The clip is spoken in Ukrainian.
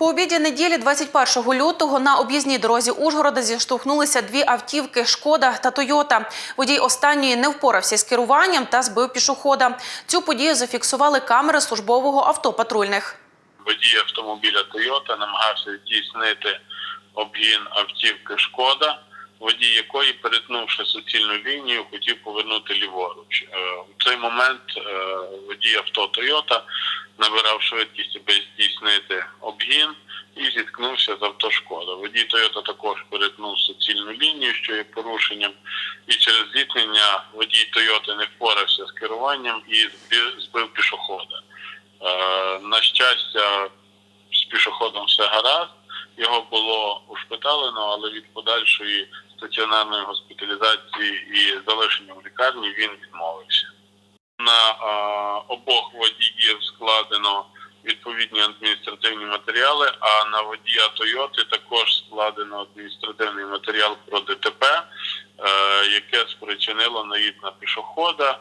По обіді неділі 21 лютого на об'їзній дорозі Ужгорода зіштовхнулися дві автівки «Шкода» та «Тойота». Водій останньої не впорався з керуванням та збив пішохода. Цю подію зафіксували камери службового авто патрульних. водій автомобіля Toyota намагався здійснити обгін автівки Шкода, водій якої, перетнувши суцільну лінію, хотів повернути ліворуч. Е, У цей момент е, водій авто Toyota набирав швидкість, аби здійснити обгін і зіткнувся з авто Шкода. Водій Toyota також перетнув суцільну лінію, що є порушенням, і через зіткнення водій Toyota не впорався з керуванням і збив- пішохода. Е, На щастя, з пішоходом все гаразд. Його було ушпиталено, але від подальшої стаціонарної госпіталізації і залишення в лікарні він відмовився. На е, обох складено відповідні адміністративні матеріали, а на водія Тойоти також складено адміністративний матеріал про ДТП, е, яке спричинило наїзд на пішохода.